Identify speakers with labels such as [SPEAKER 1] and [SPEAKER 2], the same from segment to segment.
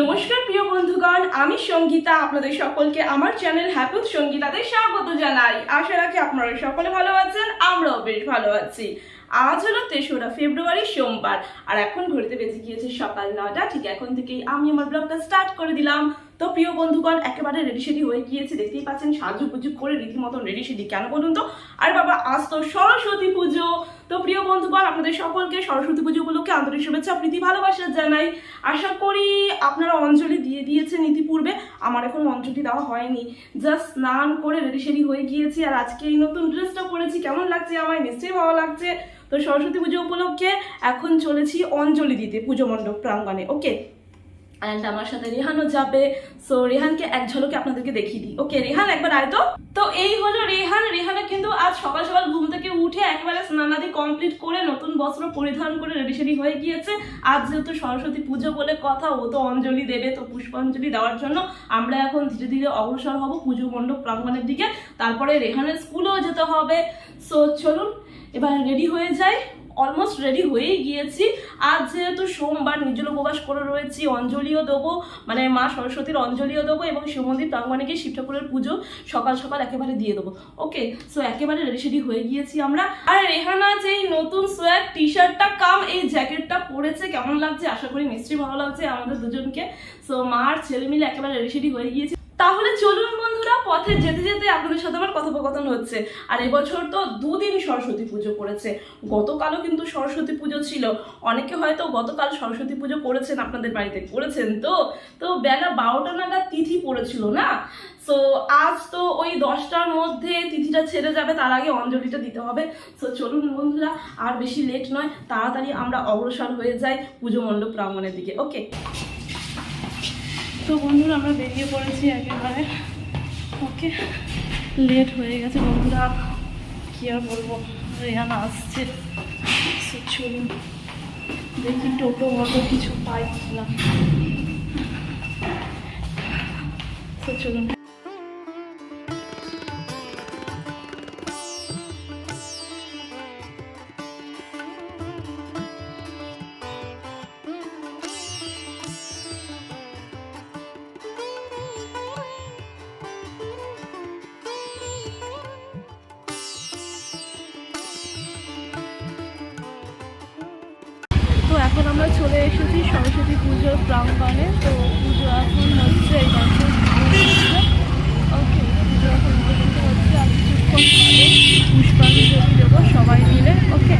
[SPEAKER 1] নমস্কার প্রিয় বন্ধুগণ, আমি সঙ্গীতা, আপনাদের সকলকে আমার চ্যানেল হ্যাপুত সঙ্গীতাতে স্বাগত জানাই। আশা রাখি আপনারা সকলে ভালো আছেন, আমরাও বেশ ভালো আছি। আজ হলো তেসরা ফেব্রুয়ারি, সোমবার, আর এখন ঘুরতে বেজে গিয়েছে সকাল নটা ঠিক এখন থেকেই আমি আমার ব্লগটা স্টার্ট করে দিলাম। তো প্রিয় বন্ধুগণ, একেবারে রেডি সেডি হয়ে গিয়েছে, দেখতেই পাচ্ছেন, সাজু পুজো করে রীতিমতন রেডি সেডি কেন বলুন তো? আর বাবা, আজ তো সরস্বতী পুজো তো প্রিয় বন্ধুগণ, আপনাদের সকলকে সরস্বতী পুজো উপলক্ষে আন্তরিক শুভেচ্ছা, প্রীতি, ভালোবাসা জানাই। আশা করি আপনারা অঞ্জলি দিয়ে দিয়েছেন ইতিপূর্বে। আমার এখন অঞ্জলি দেওয়া হয়নি। জাস্ট স্নান করে রেডি সেডি হয়ে গিয়েছি আর আজকে এই নতুন ড্রেসটা পরেছি। কেমন লাগছে আমার নিশ্চয়ই ভালো লাগছে। তো সরস্বতী পুজো উপলক্ষে এখন চলেছি অঞ্জলি দিতে, পুজো মণ্ডপ প্রাঙ্গণে। ওকে অ্যান্ড আমার সাথে রেহানও যাবে। সো রেহানকে এক ঝলকে আপনাদেরকে দেখিয়ে দিই। ওকে রেহান, একবার আয় তো। তো এই হলো রেহান। রেহানা কিন্তু আজ সকাল সকাল ঘুম থেকে উঠে একেবারে স্নানাদি কমপ্লিট করে নতুন বস্ত্র পরিধান করে রেডি সেডি হয়ে গিয়েছে। আজ যেহেতু সরস্বতী পুজো বলে কথা, ও তো অঞ্জলি দেবে, তো পুষ্পাঞ্জলি দেওয়ার জন্য আমরা এখন ধীরে ধীরে অগ্রসর হব পুজো মণ্ডপ প্রাঙ্গণের দিকে। তারপরে রেহানের স্কুলেও যেতে হবে। সো চলুন, এবার রেডি হয়ে যাই। অলমোস্ট রেডি হয়েই গিয়েছি। আজ যেহেতু সোমবার নিজল উপবাস করে রয়েছি, অঞ্জলিও দেবো মানে মা সরস্বতীর অঞ্জলিও দেবো এবং শিব মন্দির প্রাঙ্গণে গিয়ে শিব ঠাকুরের পুজো সকাল সকাল একেবারে দিয়ে দেবো। ওকে সো একেবারে রেডি সেডি হয়ে গিয়েছি আমরা। আর রেহানা যে নতুন সোয়ার টি শার্টটা কাম এই জ্যাকেটটা পরেছে, কেমন লাগছে? আশা করি নিশ্চয়ই ভালো লাগছে আমাদের দুজনকে। সো মা আর ছেলে মিলে একেবারে রেডি সেডি হয়ে গিয়েছি। তাহলে চলুন বন্ধুরা, পথে যেতে যেতে আপনাদের সাথে আমার কথোপকথন হচ্ছে। আর এবছর তো দুদিন সরস্বতী পুজো পড়েছে। গতকালও কিন্তু সরস্বতী পুজো ছিল। অনেকে হয়তো গতকাল সরস্বতী পুজো করেছেন, আপনাদের বাড়িতে করেছেন তো? তো বেলা বারোটা নাগাদ তিথি পড়েছিল না? সো আজ তো ওই দশটার মধ্যে তিথিটা ছেড়ে যাবে, তার আগে অঞ্জলিটা দিতে হবে। সো চলুন বন্ধুরা, আর বেশি লেট নয়, তাড়াতাড়ি আমরা অগ্রসর হয়ে যাই পুজো মণ্ডপ প্রাঙ্গণের দিকে ওকে তো বন্ধুরা, আমরা বেরিয়ে পড়েছি একেবারে। ওকে লেট হয়ে গেছে বন্ধুরা। কী আর বলব, রেহানা আসছে। সে চলুন, দেখি টোটো মতো কিছু পাই না তো চলুন। এখন আমরা চলে এসেছি সরস্বতী পুজোর প্রাঙ্গণে। তো পুজো এখন হচ্ছে, এই ওকে পুজো এখন হচ্ছে আর কিছুক্ষণ পুষ্পাঞ্জলি দেবো সবাই মিলে। ওকে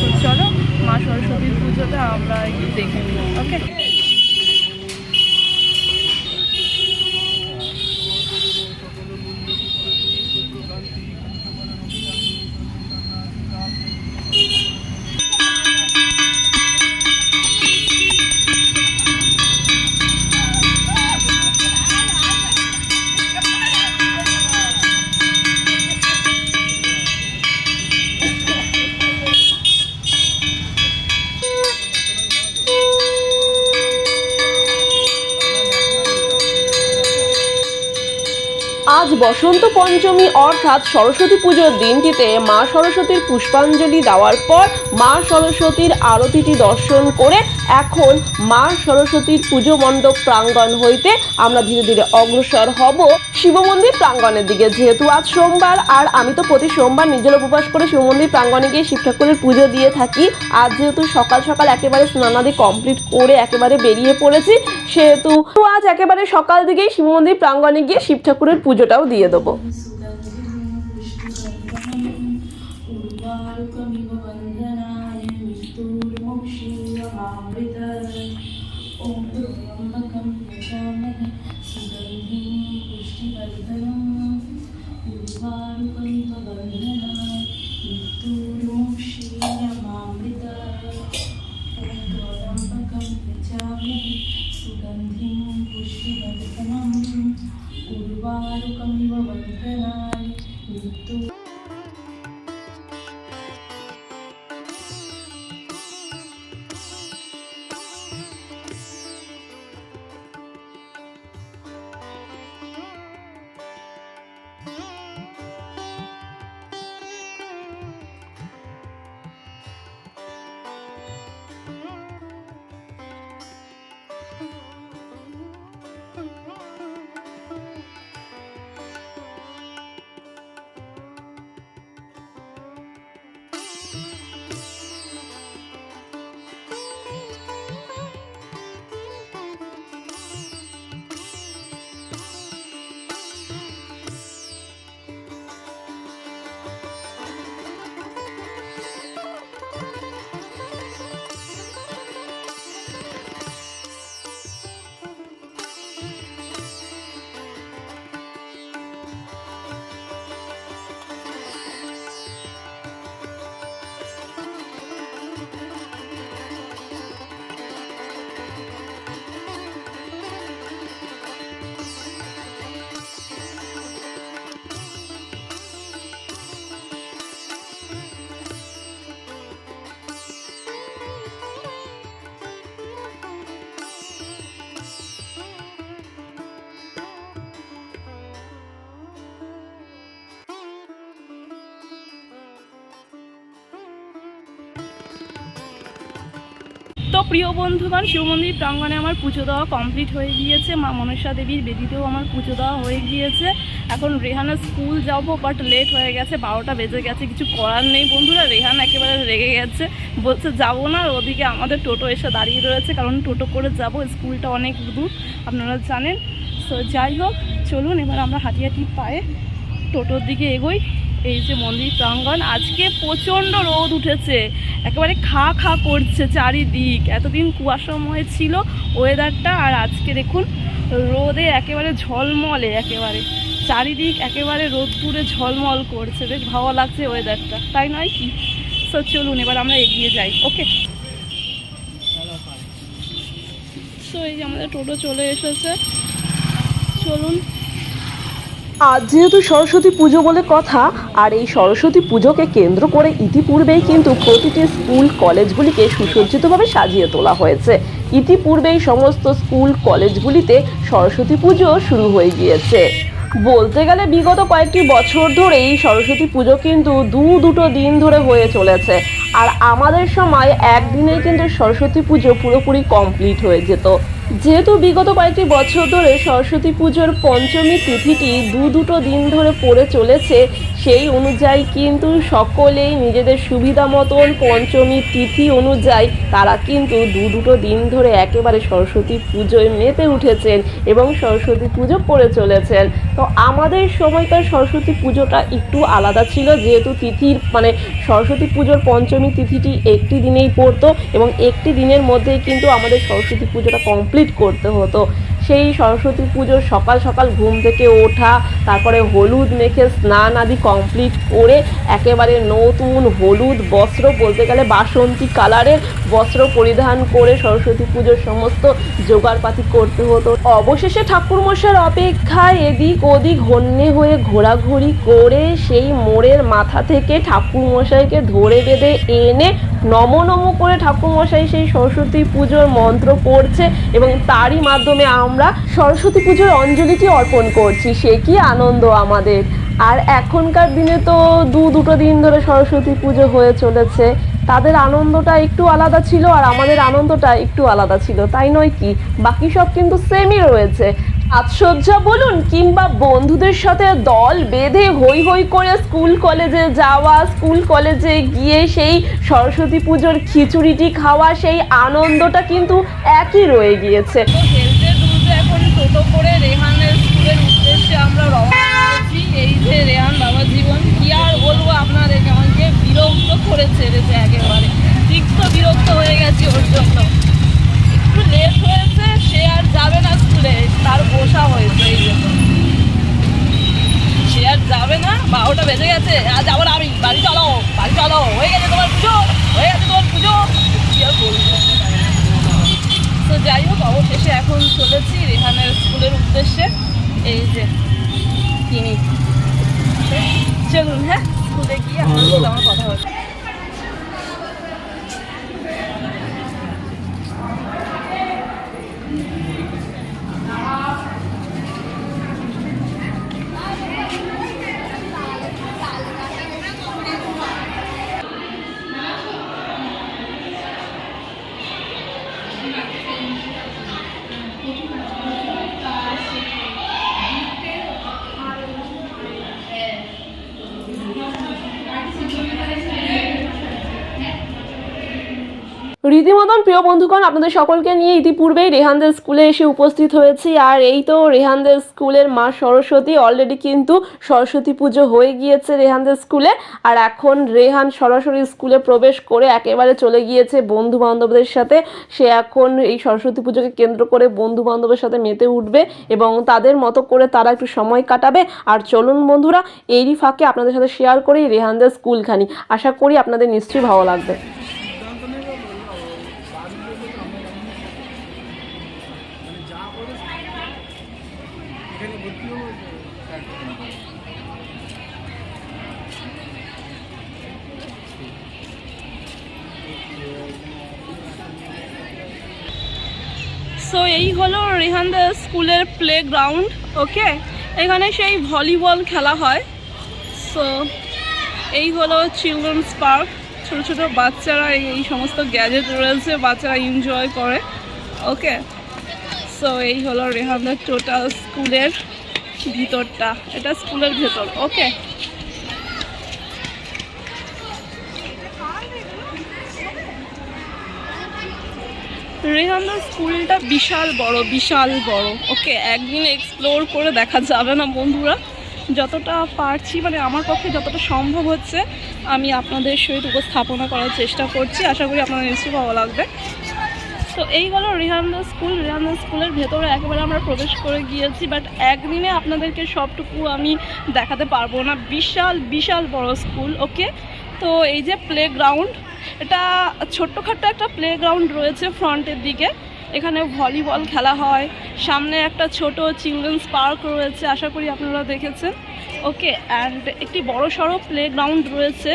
[SPEAKER 1] তো চলো মা সরস্বতীর পুজোটা আমরা একটু দেখে নিই। ওকে
[SPEAKER 2] বসন্ত পঞ্চমী অর্থাৎ সরস্বতী পুজোর দিনটিতে মা সরস্বতীর পুষ্পাঞ্জলি দেওয়ার পর মা সরস্বতীর আরতিটি দর্শন করে এখন মা সরস্বতীর পুজো মণ্ডপ প্রাঙ্গণ হইতে আমরা ধীরে ধীরে অগ্রসর হব শিব মন্দির প্রাঙ্গণের দিকে। যেহেতু আজ সোমবার, আর আমি তো প্রতি সোমবার নিজের উপবাস করে শিব মন্দির প্রাঙ্গণে গিয়ে শিব ঠাকুরের পুজো দিয়ে থাকি। আজ যেহেতু সকাল সকাল একেবারে স্নানাদি কমপ্লিট করে একেবারে বেরিয়ে পড়েছি, সেহেতু আজ একেবারে সকাল দিকেই শিব মন্দির প্রাঙ্গণে গিয়ে শিব ঠাকুরের পুজোটাও দিয়ে দেবো
[SPEAKER 1] सुगन्धिं पुष्टिवर्धनम् उर्वारुकं তো প্রিয় বন্ধুগণ, শিব মন্দির প্রাঙ্গণে আমার পুজো দেওয়া কমপ্লিট হয়ে গিয়েছে। মা মনসা দেবীর বেদিতেও আমার পুজো দেওয়া হয়ে গিয়েছে। এখন রেহানা স্কুল যাব বাট লেট হয়ে গেছে, বারোটা বেজে গেছে, কিছু করার নেই বন্ধুরা। রেহান একেবারে রেগে গেছে, বলছে যাব না, আর ওদিকে আমাদের টোটো এসে দাঁড়িয়ে রয়েছে, কারণ টোটো করে যাব, স্কুলটা অনেক দূর, আপনারা জানেন। সো যাই হোক, চলুন, এবার আমরা হাঁটি হাঁটি পায়ে টোটোর দিকে এগোই। এই যে মন্দির প্রাঙ্গণ, আজকে প্রচণ্ড রোদ উঠেছে। একেবারে খা খা করছে চারিদিক। এতদিন কুয়াশাময় ছিল ওয়েদারটা আর আজকে দেখুন, রোদে একেবারে ঝলমলে একেবারে। চারিদিক একেবারে রোদ রোদ্দুরে ঝলমল করছে। বেশ ভালো লাগছে ওয়েদারটা তাই নয় কি? সো চলুন, এবার আমরা এগিয়ে যাই। ওকে সো এই যে আমাদের টোটো চলে এসেছে। চলুন
[SPEAKER 2] আজ যেহেতু সরস্বতী পুজো বলে কথা, আর এই সরস্বতী পুজোকে কেন্দ্র করে ইতিপূর্বেই কিন্তু প্রতিটি স্কুল কলেজগুলিকে সুসজ্জিতভাবে সাজিয়ে তোলা হয়েছে। ইতিপূর্বেই সমস্ত স্কুল কলেজগুলিতে সরস্বতী পুজো শুরু হয়ে গিয়েছে। বলতে গেলে বিগত কয়েকটি বছর ধরেই সরস্বতী পুজো কিন্তু দু দুটো দিন ধরে হয়ে চলেছে। আর আমাদের সময় একদিনেই কিন্তু সরস্বতী পুজো পুরোপুরি কমপ্লিট হয়ে যেত। যেহেতু বিগত কয়েকটি বছর ধরে সরস্বতী পুজোর পঞ্চমী তিথিটি দু দুটো দিন ধরে পড়ে চলেছে সেই অনুযায়ী কিন্তু সকলেই নিজেদের সুবিধা মতন পঞ্চমী তিথি অনুযায়ী তারা কিন্তু দু দুটো দিন ধরে একেবারে সরস্বতী পুজোয় মেতে উঠেছেন এবং সরস্বতী পুজো করে চলেছেন। তো আমাদের সময়কার সরস্বতী পুজোটা একটু আলাদা ছিল, যেহেতু তিথির মানে সরস্বতী পুজোর পঞ্চমী তিথিটি একটি দিনেই পড়তো এবং একটি দিনের মধ্যেই কিন্তু আমাদের সরস্বতী পুজোটা কমপ্লিট করতে হতো। সেই সরস্বতী পুজোর সকাল সকাল ঘুম থেকে ওঠা, তারপরে হলুদ মেখে স্নান আদি কমপ্লিট করে একেবারে নতুন হলুদ বস্ত্র বলতে গেলে বাসন্তী কালারের বস্ত্র পরিধান করে সরস্বতী পুজোর সমস্ত জোগাড়পাতি করতে হতো। অবশেষে ঠাকুরমশার অপেক্ষায় এদিক ওদিক হন্যে হয়ে ঘোরাঘুরি করে সেই মোড়ের মাথা থেকে ঠাকুরমশাইকে ধরে বেঁধে এনে নম নম করে ঠাকুরমশাই সেই সরস্বতী পুজোর মন্ত্র পড়ছে এবং তারই মাধ্যমে আমরা সরস্বতী পুজোর অঞ্জলিটি অর্পণ করছি। সে কি আনন্দ আমাদের। আর এখনকার দিনে তো দু দুটো দিন ধরে সরস্বতী পুজো হয়ে চলেছে। তাদের আনন্দটা একটু আলাদা ছিল আর আমাদের আনন্দটা একটু আলাদা ছিল। তাই নয় কি? বাকি সব কিন্তু সেমই রয়েছে। সাজসজ্জা বলুন কিংবা বন্ধুদের সাথে দল বেঁধে হই হই করে স্কুল কলেজে যাওয়া, স্কুল কলেজে গিয়ে সেই সরস্বতী পুজোর খিচুড়িটি খাওয়া, সেই আনন্দটা কিন্তু একই রয়ে গিয়েছে।
[SPEAKER 1] এখন টোটো করে রেহানের স্কুলের উদ্দেশ্যে আমরা রওনা দিয়েছি এই যে রেহান বাবা জীবন, কি আর বলব আপনাদেরকে আমাকে বিরক্ত করে ছেড়েছে একেবারে তিক্ত বিরক্ত হয়ে গেছি ওর জন্য একটু লেট হয়েছে সে আর যাবে না স্কুলে তার বসা হয়েছে এই জন্য সে আর যাবে না বারোটা বেজে গেছে যাব না আমি বাড়ি চলো বাড়ি চলো হয়ে গেছে তোমার পুজো হয়ে গেছে তোমার পুজো। কি আর বলব? তো যাই হোক অবশেষে এখন চলেছি রেহানের স্কুলের উদ্দেশ্যে। এই যে তিনি। চলুন হ্যাঁ স্কুলে গিয়ে আমার সাথে আমার কথা হচ্ছে
[SPEAKER 2] প্রিয় বন্ধুগণ, আপনাদের সকলকে নিয়ে ইতিপূর্বেই রেহানদের স্কুলে এসে উপস্থিত হয়েছি। আর এই তো রেহানদের স্কুলের মা সরস্বতী অলরেডি কিন্তু সরস্বতী পুজো হয়ে গিয়েছে রেহানদের স্কুলে। আর এখন রেহান সরাসরি স্কুলে প্রবেশ করে একেবারে চলে গিয়েছে বন্ধু বান্ধবদের সাথে। সে এখন এই সরস্বতী পুজোকে কেন্দ্র করে বন্ধু বান্ধবের সাথে মেতে উঠবে এবং তাদের মতো করে তারা একটু সময় কাটাবে। আর চলুন বন্ধুরা, এরই ফাঁকে আপনাদের সাথে শেয়ার করি রেহানদের স্কুলখানি। আশা করি আপনাদের নিশ্চয়ই ভালো লাগবে।
[SPEAKER 1] সো এই হলো রেহানদের স্কুলের প্লে গ্রাউন্ড ওকে এখানে সেই ভলিবল খেলা হয়। সো এই হলো চিলড্রেন্স পার্ক ছোট ছোট বাচ্চারা এই এই সমস্ত গ্যাজেট রয়েছে, বাচ্চারা এনজয় করে ওকে সো এই হলো রেহানদার টোটাল স্কুলের ভিতরটা। এটা স্কুলের ভেতর ওকে রেহানদার স্কুলটা বিশাল বড় বিশাল বড়। ওকে, একদিন এক্সপ্লোর করে দেখা যাবে না বন্ধুরা। যতটা পারছি মানে আমার পক্ষে যতটা সম্ভব হচ্ছে, আমি আপনাদের সহিত উপস্থাপনা করার চেষ্টা করছি। আশা করি আপনাদের নিশ্চয়ই ভালো লাগবে। তো এই হলো রেহানদা স্কুল। রেহানদা স্কুলের ভেতরে একেবারে আমরা প্রবেশ করে গিয়েছি বাট একদিনে আপনাদেরকে সবটুকু আমি দেখাতে পারব না। বিশাল বিশাল বড় স্কুল, ওকে? তো এই যে প্লে গ্রাউন্ড এটা ছোট্টখাট্ট একটা প্লে গ্রাউন্ড রয়েছে ফ্রন্টের দিকে। এখানে ভলিবল খেলা হয়। সামনে একটা ছোট চিলড্রেন্স পার্ক রয়েছে, আশা করি আপনারা দেখেছেন। ওকে অ্যান্ড একটি বড় সড়ো প্লে গ্রাউন্ড রয়েছে।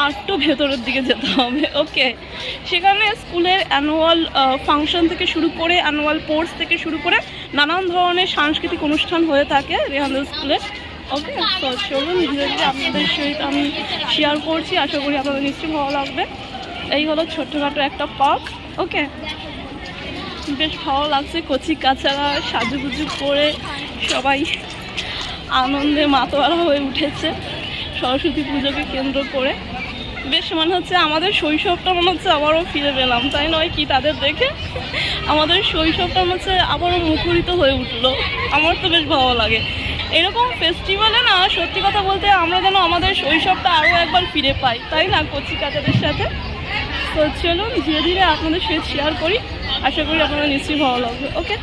[SPEAKER 1] আর একটু ভেতরের দিকে যেতে হবে। ওকে সেখানে স্কুলের অ্যানুয়াল ফাংশন থেকে শুরু করে অ্যানুয়াল স্পোর্টস থেকে শুরু করে নানান ধরনের সাংস্কৃতিক অনুষ্ঠান হয়ে থাকে রেহানদের স্কুলে। ওকে তো চলুন ধীরে আপনাদের সহিত আমি শেয়ার করছি, আশা করি আপনাদের নিশ্চয়ই ভালো লাগবে। এই হলো ছোট্টখাটো একটা পার্ক, ওকে? বেশ ভালো লাগছে, কচি কাচারা সাজুগুজু করে সবাই আনন্দে মাতোয়ারা হয়ে উঠেছে, সরস্বতী পুজোকে কেন্দ্র করে। বেশ, মনে হচ্ছে আমাদের শৈশবটা মনে হচ্ছে আবারও ফিরে পেলাম, তাই নয় কি তাদের দেখে? আমাদের শৈশবটা মনে হচ্ছে আবারও মুখরিত হয়ে উঠল, আমার তো বেশ ভালো লাগে। এরকম ফেস্টিভ্যালে না, সত্যি কথা বলতে আমরা যেন আমাদের শৈশবটা আরও একবার ফিরে পাই, তাই না, কচি সাথে? তো চলুন, ধীরে ধীরে আপনাদের সাথে শেয়ার করি। আশা করি আপনারা নিশ্চয়ই ভালো লাগবে ওকে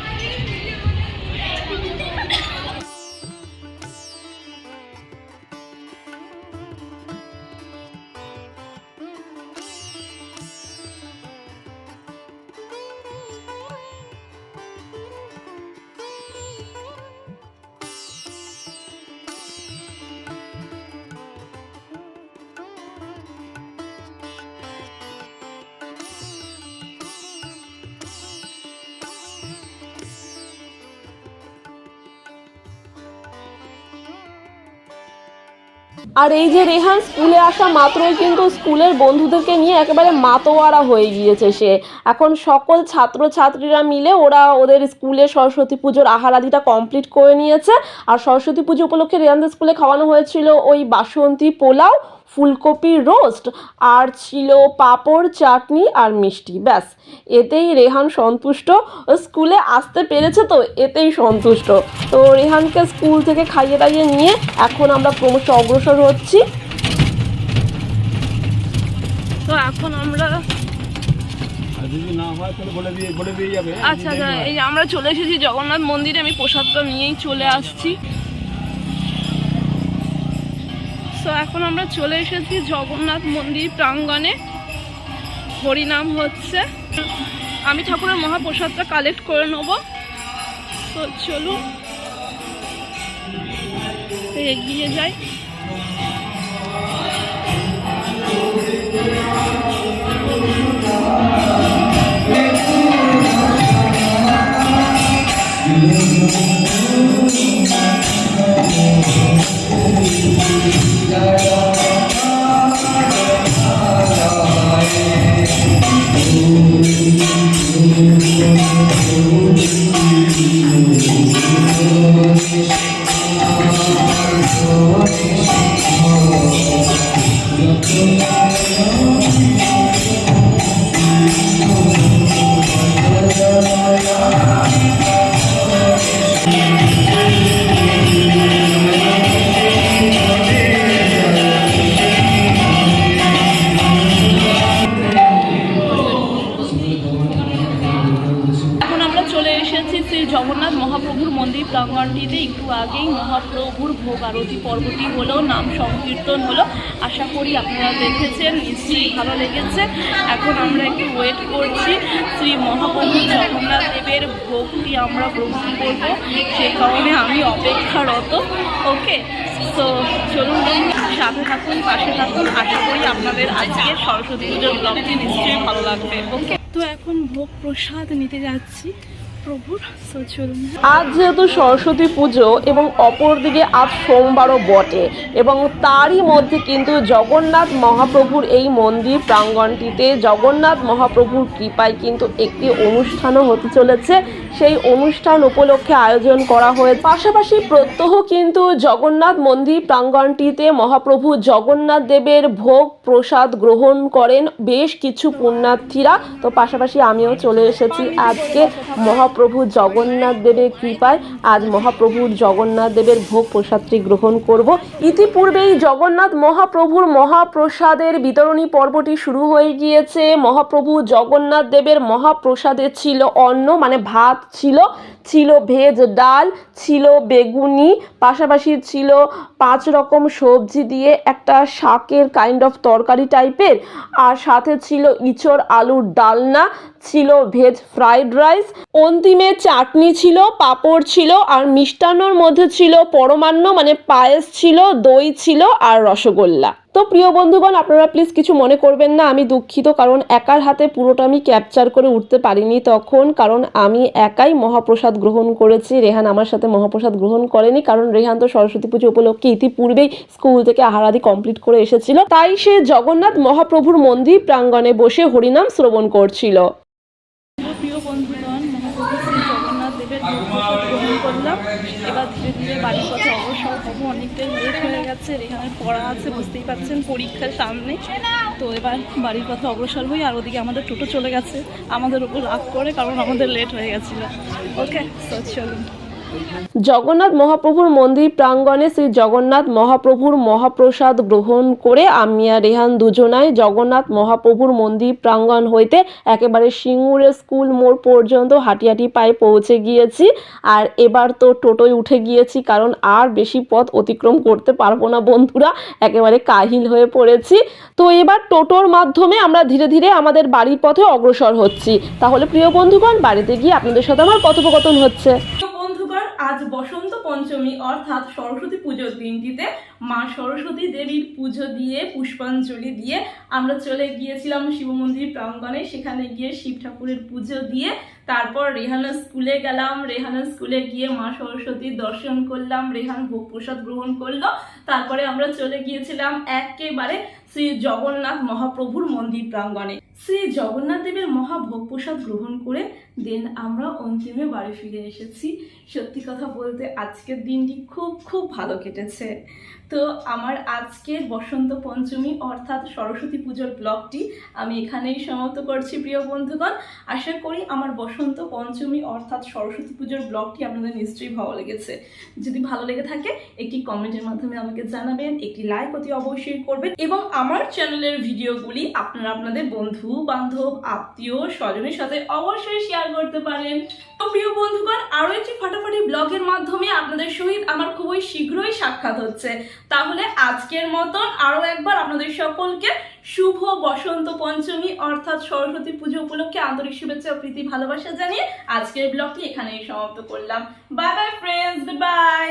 [SPEAKER 2] আর এই যে রেহান, স্কুলে আসা মাত্রই কিন্তু স্কুলের বন্ধুদেরকে নিয়ে একেবারে মাতোয়ারা হয়ে গিয়েছে সে। এখন সকল ছাত্র ছাত্রীরা মিলে ওরা ওদের স্কুলে সরস্বতী পুজোর আহারাদিটা কমপ্লিট করে নিয়েছে। আর সরস্বতী পুজো উপলক্ষে রেহানদের স্কুলে খাওয়ানো হয়েছিল ওই বাসন্তী পোলাও ফুলকপি রোস্ট আর ছিল পাঁপড় চাটনি আর মিষ্টি। ব্যাস এতেই রেহান সন্তুষ্ট। ও স্কুলে আসতে পেরেছে তো এতেই সন্তুষ্ট। তো রেহানকে স্কুল থেকে খাইয়ে দাইয়ে নিয়ে এখন আমরা ক্রমশ অগ্রসর হচ্ছি।
[SPEAKER 1] তো এখন আমরা
[SPEAKER 3] হয়
[SPEAKER 1] আচ্ছা আচ্ছা এই আমরা চলে এসেছি জগন্নাথ মন্দিরে। আমি প্রসাদটা নিয়েই চলে আসছি। তো এখন আমরা চলে এসেছি জগন্নাথ মন্দির প্রাঙ্গণে। হরিনাম হচ্ছে। আমি ঠাকুরের মহাপ্রসাদটা কালেক্ট করে নেব। তো চলুন, এগিয়ে যাই। এখন মহাপ্রভুর ভোগ আরতি পর্বটি হলো, নাম সংকীর্তন হলো। আশা করি আপনারা দেখেছেন, নিশ্চয়ই ভালো লেগেছে। এখন আমরা একটু ওয়েট করছি শ্রী মহাপ্রভু জগন্নাথ দেবের ভোগটি আমরা গ্রহণ করব। সেই কারণে আমি অপেক্ষারত, ওকে? তো চলুন সাথে থাকুন, পাশে থাকুন। আশা করি আপনাদের আজকে সরস্বতী পুজোর ব্লগটি নিশ্চয়ই ভালো লাগবে, ওকে? তো এখন ভোগ প্রসাদ নিতে যাচ্ছি।
[SPEAKER 2] আজ যেহেতু সরস্বতী পুজো এবং অপরদিকে আজ সোমবারও বটে, এবং তারই মধ্যে কিন্তু জগন্নাথ মহাপ্রভুর এই মন্দির প্রাঙ্গণটিতে জগন্নাথ মহাপ্রভুর কৃপায় কিন্তু একটি অনুষ্ঠানও হতে চলেছে। সেই অনুষ্ঠান উপলক্ষে আয়োজন করা হয়েছে পাশাপাশি প্রত্যহ কিন্তু জগন্নাথ মন্দির প্রাঙ্গণটিতে মহাপ্রভু জগন্নাথ দেবের ভোগ প্রসাদ গ্রহণ করেন বেশ কিছু পুণ্যার্থীরা। তো পাশাপাশি আমিও চলে এসেছি আজকে। মহাপ্রভু জগন্নাথ দেবের কৃপায় আজ মহাপ্রভুর জগন্নাথ দেবের ভোগ প্রসাদটি গ্রহণ করব। ইতিপূর্বেই জগন্নাথ মহাপ্রভুর মহাপ্রসাদের বিতরণী পর্বটি শুরু হয়ে গিয়েছে। মহাপ্রভু জগন্নাথ দেবের মহাপ্রসাদে ছিল অন্ন মানে ভাত ছিল ছিল ভেজ ডাল, ছিল বেগুনি, পাশাপাশি ছিল পাঁচ রকম সবজি দিয়ে একটা শাকের কাইন্ড অফ তরকারি টাইপের আর সাথে ছিল ইঁচড় আলুর ডালনা ছিল ভেজ ফ্রাইড রাইস, অন্তিমে চাটনি ছিল, পাঁপড় ছিল, আর মিষ্টান্নর মধ্যে ছিল পরমান্ন মানে পায়েস ছিল, দই ছিল আর রসগোল্লা। তো প্রিয় বন্ধুগণ, আপনারা প্লিজ কিছু মনে করবেন না, আমি দুঃখিত, কারণ একার হাতে পুরোটা আমি ক্যাপচার করে উঠতে পারিনি তখন, কারণ আমি একাই মহাপ্রসাদ গ্রহণ করেছি, রেহান আমার সাথে মহাপ্রসাদ গ্রহণ করেনি, কারণ রেহান তো সরস্বতী পুজো উপলক্ষে ইতিপূর্বেই স্কুল থেকে আহারাদি কমপ্লিট করে এসেছিল, তাই সে জগন্নাথ মহাপ্রভুর মন্দির প্রাঙ্গণে বসে হরিনাম শ্রবণ করছিল
[SPEAKER 1] প্রিয় বন্ধুগণ মহাপ্রভু শ্রী জগন্নাথ দেবের ভোগ গ্রহণ করলাম এবার ধীরে ধীরে বাড়ির পথে অবসর হব অনেকটাই লেট গেছে এখানে পড়া আছে, বুঝতেই পারছেন পরীক্ষার সামনে। তো এবার বাড়ির পথে অগ্রসর হই, আর ওদিকে আমাদের টোটো চলে গেছে। আমাদের উপর রাগ করে, কারণ আমাদের লেট হয়ে গেছিল। ওকে তো চলুন।
[SPEAKER 2] জগন্নাথ মহাপ্রভুর মন্দির প্রাঙ্গণে শ্রী জগন্নাথ মহাপ্রভুর মহাপ্রসাদ গ্রহণ করে আমি আর রেহান দুজনাই জগন্নাথ মহাপ্রভুর মন্দির প্রাঙ্গণ হইতে একেবারে সিঙ্গুরের স্কুল মোড় পর্যন্ত হাঁটি হাঁটি পায়ে পৌঁছে গিয়েছি। আর এবার তো টোটোয় উঠে গিয়েছি, কারণ আর বেশি পথ অতিক্রম করতে পারব না বন্ধুরা, একেবারে কাহিল হয়ে পড়েছি। তো এবার টোটোর মাধ্যমে আমরা ধীরে ধীরে আমাদের বাড়ির পথে অগ্রসর হচ্ছি। তাহলে প্রিয় বন্ধুগণ, বাড়িতে গিয়ে আপনাদের সাথে আমার কথোপকথন হচ্ছে।
[SPEAKER 1] আজ বসন্ত পঞ্চমী, অর্থাৎ সরস্বতী পুজোর দিনটিতে মা সরস্বতী দেবীর পুজো দিয়ে, পুষ্পাঞ্জলি দিয়ে আমরা চলে গিয়েছিলাম শিব মন্দির প্রাঙ্গণে। সেখানে গিয়ে শিব ঠাকুরের পুজো দিয়ে তারপর রেহানা স্কুলে গেলাম। রেহানা স্কুলে গিয়ে মা সরস্বতীর দর্শন করলাম। রেহান ভোগ প্রসাদ গ্রহণ করল। তারপরে আমরা চলে গিয়েছিলাম একেবারে শ্রী জগন্নাথ মহাপ্রভুর মন্দির প্রাঙ্গণে। শ্রী জগন্নাথ দেবের মহাভোগ প্রসাদ গ্রহণ করে দেন আমরা অন্তিমে বাড়ি ফিরে এসেছি। সত্যি কথা বলতে আজকের দিনটি খুব খুব ভালো কেটেছে। তো আমার আজকের বসন্ত পঞ্চমী অর্থাৎ সরস্বতী পুজোর ব্লগটি আমি এখানেই সমাপ্ত করছি, প্রিয় বন্ধুগণ। আশা করি আমার বসন্ত পঞ্চমী অর্থাৎ সরস্বতী পুজোর ব্লগটি আপনাদের নিশ্চয়ই ভালো লেগেছে। যদি ভালো লেগে থাকে, একটি কমেন্টের মাধ্যমে আমাকে জানাবেন, একটি লাইক অতি অবশ্যই করবেন এবং আমার চ্যানেলের ভিডিওগুলি আপনারা আপনাদের বন্ধু, বান্ধব, আত্মীয়, স্বজনের সাথে অবশ্যই শেয়ার করতে পারেন। তো প্রিয় বন্ধুগণ, আরও একটি ফাটাফাটি ব্লগের মাধ্যমে আপনাদের সহিত আমার খুবই শীঘ্রই সাক্ষাৎ হচ্ছে। তাহলে আজকের মতন আরও একবার আপনাদের সকলকে শুভ বসন্ত পঞ্চমী, অর্থাৎ সরস্বতী পুজো উপলক্ষে আন্তরিক শুভেচ্ছা ও প্রীতি ভালোবাসা জানিয়ে আজকের ব্লগটি এখানেই সমাপ্ত করলাম। Bye bye friends by